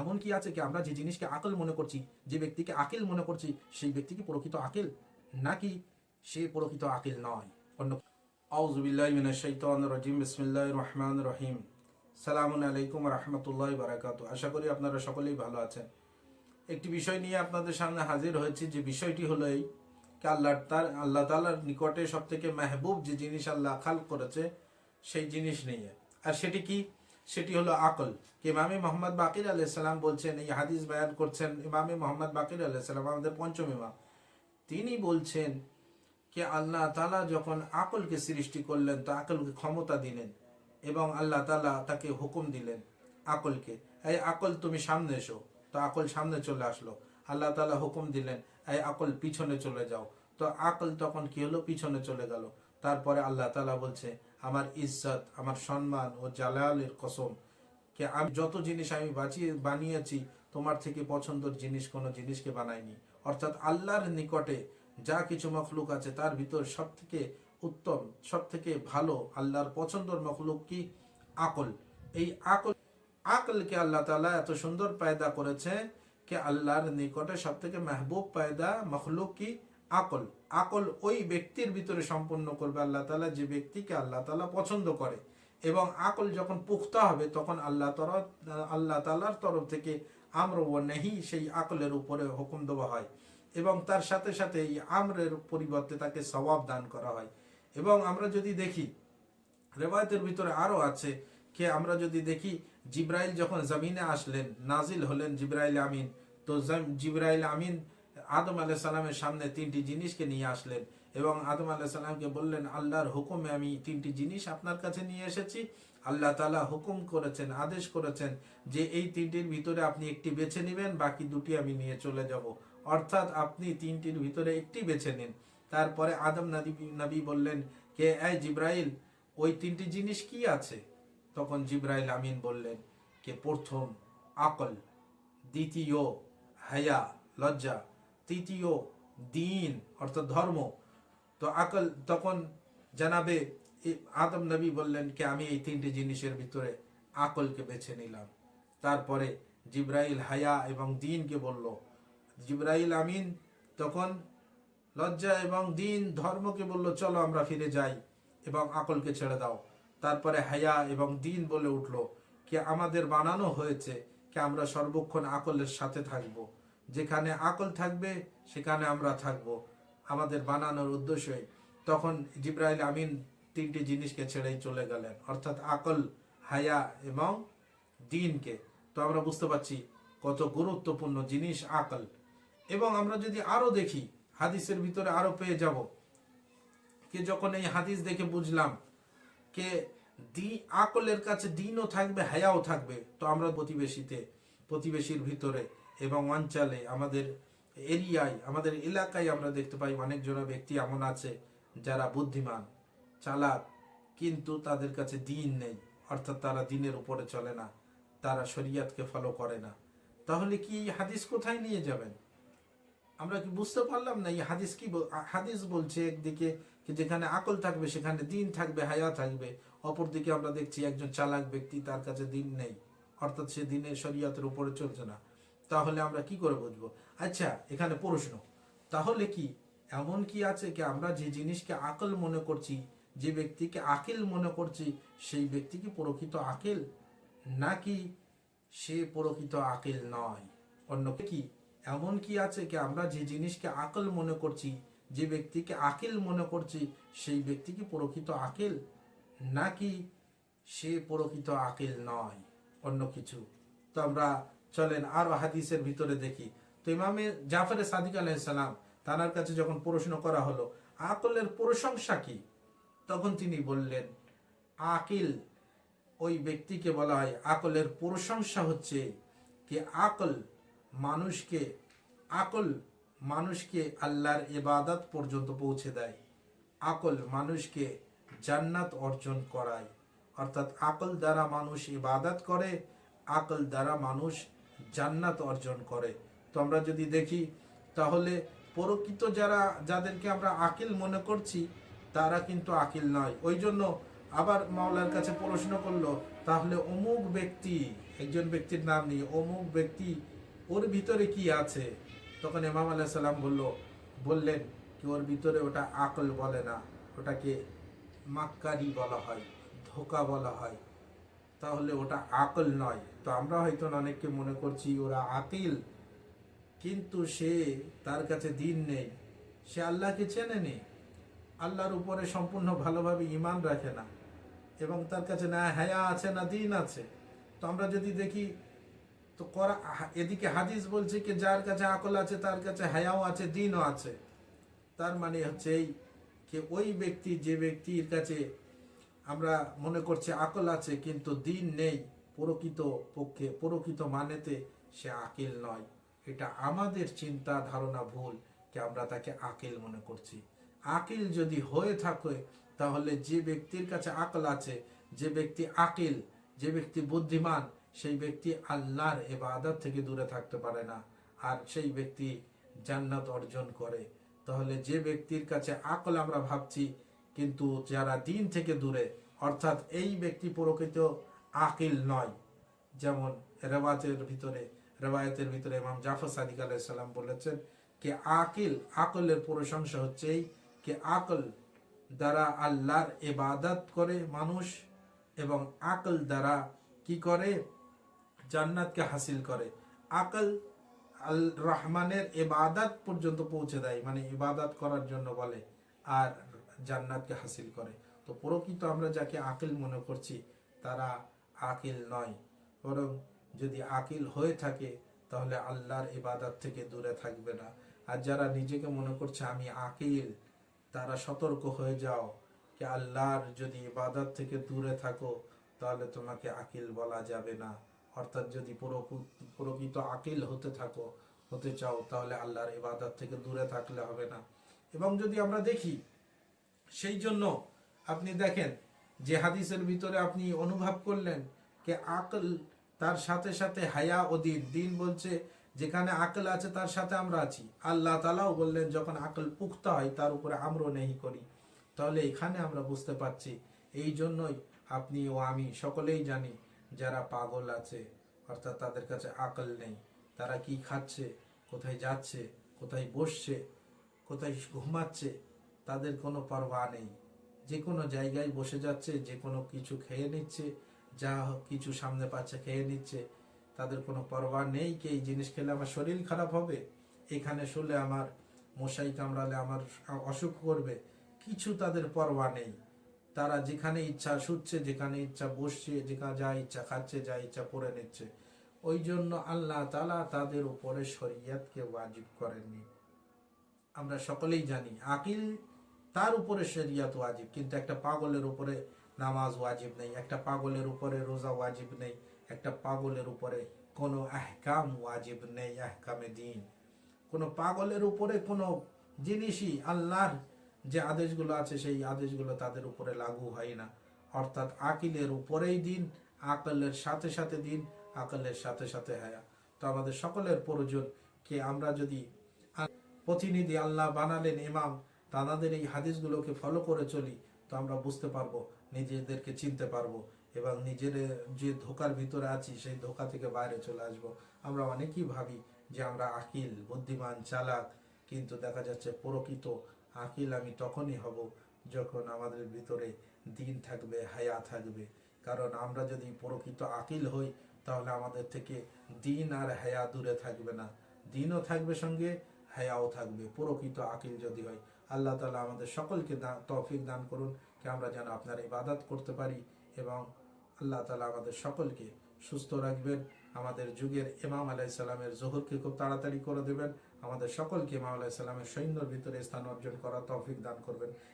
এমন কি আছে কি আমরা যে জিনিসকে আকল মনে করছি, যে ব্যক্তিকে আকিল মনে করছি, সেই ব্যক্তি কি প্রকৃত আকিল? নাকি সে প্রকৃত আকিল নয়? অন্য আউজুবিল্লাহ মিনাশ শাইতানির রাজিম, বিসমিল্লাহির রহমানির রহিম। সালামুন আলাইকুম রহমতুল্লাহ বারাকাতু আশা করি আপনারা সকলেই ভালো আছেন। একটি বিষয় নিয়ে আপনাদের সামনে হাজির হয়েছে, যে বিষয়টি হলো এই আল্লাহ তার, আল্লাহ তালার নিকটে সব থেকে মেহবুব যে জিনিস আল্লাহ খাল করেছে, সেই জিনিস নিয়ে। আর সেটি কি? সেটি হলো আকল। ইমামে মোহাম্মদ বাকির আলাইসাল্লাম বলছেন, এই হাদিস বায়ান করছেন, ইমামে মোহাম্মদ বাকির আলাইসাল্লাম আমাদের পঞ্চম ইমাম। তিনি বলছেন যে আল্লাহ তালা যখন আকলকে সৃষ্টি করলেন, তো আকলকে ক্ষমতা দিলেন এবং আল্লাহ তালা তাকে হুকুম দিলেন আকলকে। এই আকল তুমি সামনে এসো। তো আকল সামনে চলে আসলো। আল্লাহ তালা হুকুম দিলেন, এই আকল পিছনে চলে যাও। তো আকল তখন কি হলো? পিছনে চলে গেল। তারপরে আল্লাহ তালা বলছে, আমার ইজ্জত, আমার সম্মান ও জালালের কসম, কে আমি যত জিনিস আমি বাঁচিয়ে বানিয়েছি, তোমার থেকে পছন্দের জিনিস কোনো জিনিসকে বানাইনি। অর্থাৎ আল্লাহর নিকটে যা কিছু মখলুক আছে, তার ভিতর সব থেকে উত্তম সব থেকে ভালো আল্লাহর পছন্দর মখলুক কি? আকল। এই আকল, আকলকে আল্লাহ তালা এত সুন্দর পায়দা করেছে কে আল্লাহর নিকটে সব থেকে মেহবুব পায়দা মখলুক কি? আকল আকল ওই ব্যক্তির ভিতরে সম্পন্ন করবে আল্লাহ তালা যে ব্যক্তিকে আল্লাহ তালা পছন্দ করে। এবং আকল যখন পুখতা হবে, তখন আল্লাহ তরফ আল্লাহ তালার তরফ থেকে আমর ও নেহি সেই আকলের উপরে হুকুম দেওয়া হয়। এবং তার সাথে সাথে এই আমরের পরিবর্তে তাকে স্বভাব দান করা হয়। এবং আমরা যদি দেখি রেবায়তের ভিতরে আরও আছে কে, আমরা যদি দেখি, জিব্রাইল যখন জমিনে আসলেন, নাজিল হলেন জিব্রাইল আমিন, তো জিব্রাইল আমিন আদম আলাহ সামনে তিনটি জিনিসকে নিয়ে আসলেন এবং আদম আলাহ বললেন, আল্লাহর হুকুমে আমি তিনটি জিনিস আপনার কাছে নিয়ে এসেছি। আল্লাহ তালা হুকুম করেছেন, আদেশ করেছেন যে এই তিনটির ভিতরে আপনি একটি বেছে নেবেন, বাকি দুটি আমি নিয়ে চলে যাব। অর্থাৎ আপনি তিনটির ভিতরে একটি বেছে নিন। তারপরে আদম নবী নবী বললেন, কে, এই জিব্রাইল, ওই তিনটি জিনিস কি আছে? তখন জিব্রাইল আমিন বললেন, কে, প্রথম, আকল, দ্বিতীয়, হায়া, লজ্জা তৃতীয় দিন, অর্থাৎ ধর্ম। তো আকল, তখন জানাবে আদম নবী বললেন কি, আমি এই তিনটি জিনিসের ভিতরে আকলকে বেছে নিলাম। তারপরে জিব্রাইল হায়া এবং দিনকে বলল, জিব্রাইল আমিন তখন লজ্জা এবং দিন ধর্মকে বলল, চলো আমরা ফিরে যাই এবং আকলকে ছেড়ে দাও। তারপরে হায়া এবং দিন বলে উঠল, কি আমাদের বানানো হয়েছে, কি আমরা সর্বক্ষণ আকলের সাথে থাকব। যেখানে আকল থাকবে, সেখানে আমরা থাকব। আমাদের বানানোর উদ্দেশ্যই। তখন জিব্রাইল আমিন তিনটি জিনিসকে ছেড়েই চলে গেলেন, অর্থাৎ আকল, হায়া এবং দিনকে তো আমরা বুঝতে পারছি কত গুরুত্বপূর্ণ জিনিস আকল। এবং আমরা যদি আরও দেখি, হাদিসের ভিতরে আরও পেয়ে যাব কে যখন এই হাদিস দেখে বুঝলাম কে দি আকলের কাছে দিনও থাকবে, হায়াও থাকবে। তো আমরা প্রতিবেশীতে, প্রতিবেশীর ভিতরে এবং অঞ্চলে আমাদের এরিয়ায়, আমাদের এলাকায় আমরা দেখতে পাই অনেকজন ব্যক্তি এমন আছে যারা বুদ্ধিমান, চালাক, কিন্তু তাদের কাছে দিন নেই। অর্থাৎ তারা দিনের উপরে চলে না, তারা শরিয়াতকে ফলো করে না। তাহলে কি হাদিস কোথায় নিয়ে যাবেন? আমরা কি বুঝতে পারলাম না এই হাদিস কি হাদিস বলছে একদিকে যেখানে আকল থাকবে সেখানে দিন থাকবে, হায়া থাকবে, অপরদিকে আমরা দেখছি একজন চালাক ব্যক্তি তার কাছে দিন নেই। অর্থাৎ সে দিনের শরীয়তের উপরে চলছে না। তাহলে আমরা কি করে বুঝব? আচ্ছা এখানে প্রশ্ন। তাহলে কি? এমন কি আছে কি আমরা যে জিনিসকে আকল মনে করছি, যে ব্যক্তিকে আকিল মনে করছি, সেই ব্যক্তি কি প্রকৃত আকিল? নাকি সে প্রকৃত আকিল নয়? অন্য কি? এমন কি আছে কি আমরা যে জিনিসকে আকল মনে করছি, যে ব্যক্তিকে আকিল মনে করছি, সেই ব্যক্তি কি প্রকৃত আকিল? নাকি সে প্রকৃত আকিল নয়? অন্য কিছু। তো আমরা চলেন আরও হাদিসের ভিতরে দেখি। তো ইমামে জাফর সাদিক আলাইসালাম তার কাছে যখন প্রশ্ন করা হলো, আকলের প্রশংসা কি? তখন তিনি বললেন, আকিল। ওই ব্যক্তিকে বলা হয়, আকলের প্রশংসা হচ্ছে কি আকল মানুষকে আকল মানুষকে আল্লাহর ইবাদত পর্যন্ত পৌঁছে দেয়। আকল মানুষকে জান্নাত অর্জন করায়। অর্থাৎ, আকল দ্বারা মানুষ ইবাদত করে, আকল দ্বারা মানুষ জান্নাত অর্জন করে। তো আমরা যদি দেখি, তাহলে প্রকৃত যারা, যাদেরকে আমরা আকিল মনে করছি, তারা কিন্তু আকিল নয়। ওই জন্য আবার মাওলার কাছে প্রশ্ন করল, তাহলে অমুক ব্যক্তি, একজন ব্যক্তির নাম নিয়ে অমুক ব্যক্তি, ওর ভিতরে কি আছে? তখন ইমাম আলাহ সাল্লাম বলল, বললেন কি ওর ভিতরে ওটা আকল বলে না, ওটাকে মাক্কারি বলা হয়, ধোকা বলা হয়। তাহলে ওটা আকল নয়। তো আমরা হয়তো অনেককে মনে করছি ওরা আকিল, কিন্তু সে তার কাছে দিন নেই। সে আল্লাহকে চেনে নেই আল্লাহর উপরে সম্পূর্ণ ভালোভাবে ইমান রাখে না এবং তার কাছে না হায়া আছে, না দিন আছে। তো আমরা যদি দেখি, তো করা, এদিকে হাদিস বলছে কি, যার কাছে আকল আছে, তার কাছে হায়াও আছে, দিনও আছে। তার মানে হচ্ছে এই যে ওই ব্যক্তি, যে ব্যক্তির কাছে আমরা মনে করছি আকল আছে, কিন্তু দিন নেই, প্রকৃত পক্ষে, প্রকৃত মানেতে সে আকিল নয়। এটা আমাদের চিন্তা ধারণা ভুল কি আমরা তাকে আকিল মনে করছি? আকিল যদি হয়ে থাকে, তাহলে যে ব্যক্তির কাছে আকল আছে, যে ব্যক্তি আকিল, যে ব্যক্তি বুদ্ধিমান, সেই ব্যক্তি আল্লাহর এবাদত থেকে দূরে থাকতে পারে না। আর সেই ব্যক্তি জান্নাত অর্জন করে। তাহলে যে ব্যক্তির কাছে আকল আমরা ভাবছি কিন্তু যারা দিন থেকে দূরে, অর্থাৎ এই ব্যক্তি প্রকৃত আকিল নয়। যেমন রেওয়াজের ভিতরে, রেওয়ায়তের ভিতরে ইমাম জাফর সাদিক আলাইসাল্লাম বলেছেন কে আকিল, আকলের প্রশংসা হচ্ছে এই যে, আকল দ্বারা আল্লাহর এবাদত করে মানুষ এবং আকল দ্বারা কি করে? জান্নাতকে হাসিল করে। আকল আল রহমানের এবাদত পর্যন্ত পৌঁছে দেয় মানে ইবাদত করার জন্য বলে। আর জান্নাতকে হাসিল করে। তো প্রকৃত আমরা যাকে আকিল মনে করছি, তারা আকিল নয়। বরং যদি আকিল হয়ে থাকে, তাহলে আল্লাহর ইবাদত থেকে দূরে থাকবে না। আর যারা নিজেকে মনে করছে, আমি আকিল তারা সতর্ক হয়ে যাও যে আল্লাহর যদি ইবাদত থেকে দূরে থাকো, তাহলে তোমাকে আকিল বলা যাবে না। অর্থাৎ যদি প্রকৃ- প্রকৃত আকিল হতে থাকো, হতে চাও, তাহলে আল্লাহর ইবাদত থেকে দূরে থাকলে হবে না। এবং যদি আমরা দেখি সেই জন্য আপনি দেখেন যে হাদিসের ভিতরে আপনি অনুভব করলেন যে আকল তার সাথে সাথে হায়া ও দিন বলছে, যেখানে আকল আছে তার সাথে আমরা আছি। আল্লাহ তালাও বললেন, যখন আকল পুক্ত হয়, তার উপরে আমরও নেই করি। তাহলে এখানে আমরা বুঝতে পারছি এই জন্যই আপনি ও আমি সকলেই জানি, যারা পাগল আছে, অর্থাৎ তাদের কাছে আকল নেই, তারা কি খাচ্ছে, কোথায় যাচ্ছে, কোথায় বসছে, কোথায় ঘুমাচ্ছে তাদের কোনো পরোয়া নেই। যে কোনো জায়গায় বসে যাচ্ছে, যে কোনো কিছু খেয়ে নিচ্ছে, যা কিছু সামনে পাচ্ছে খেয়ে নিচ্ছে, তাদের কোনো পরোয়া নেই কি এই জিনিস খেলে আমার শরীর খারাপ হবে? এখানে শুলে আমার মশাই কামড়ালে আমার অসুখ করবে। কিছু তাদের পরোয়া নেই। তারা যেখানে ইচ্ছা শুচ্ছে, যেখানে ইচ্ছা বসছে, যেখানে যা ইচ্ছা খাচ্ছে, যা ইচ্ছা পরে নিচ্ছে। ওই জন্য আল্লাহ তালা তাদের উপরে শরিয়াতকে ওয়াজিব করেননি। আমরা সকলেই জানি, আকিল তার উপরে শরিয়াত ওয়াজিব, কিন্তু একটা পাগলের উপরে নামাজ ওয়াজিব নেই, একটা পাগলের উপরে রোজা ওয়াজিব নেই, একটা পাগলের উপরে কোনো আহকাম ওয়াজিব নেই, আহকামে দিন। কোনো পাগলের উপরে কোনো জিনিসই আল্লাহর যে আদেশগুলো আছে, সেই আদেশগুলো তাদের উপরে লাগু হয় না। অর্থাৎ আকিলের উপরেই দিন, আকলের সাথে সাথে দিন, আকলের সাথে সাথে হায়া। তো আমাদের সকলের প্রয়োজন কে আমরা যদি প্রতিনিধি আল্লাহ বানালেন ইমাম তাদের এই হাদিসগুলোকে ফলো করে চলি তো আমরা বুঝতে পারব, নিজেদেরকে চিনতে পারব এবং নিজের যে ধোকার ভিতরে আছি সেই ধোকা থেকে বাইরে চলে আসব। আমরা অনেকেই ভাবি যে আমরা আকিল, বুদ্ধিমান, চালাক, কিন্তু দেখা যাচ্ছে প্রকৃত আকিল আমি তখনই হব যখন আমাদের ভিতরে দিন থাকবে হায়া থাকবে। কারণ আমরা যদি প্রকৃত আকিল হই তাহলে আমাদের থেকে দিন আর হায়া দূরে থাকবে না। দিনও থাকবে সঙ্গে হায়াও থাকবে, প্রকৃত আকিল যদি হয়, আল্লাহ তালা আমাদের সকলকে তৌফিক দান করুন কি আমরা যেন আপনার ইবাদত করতে পারি এবং আল্লাহ তালা আমাদের সকলকে সুস্থ রাখবেন। আমাদের যুগের ইমাম আলাই সাল্লামের জোহরকে খুব তাড়াতাড়ি করে দেবেন। আমাদের সকলকে ইমাম আলাই সাল্লামের সৈন্যর ভিতরে স্থান অর্জন করা তৌফিক দান করবেন।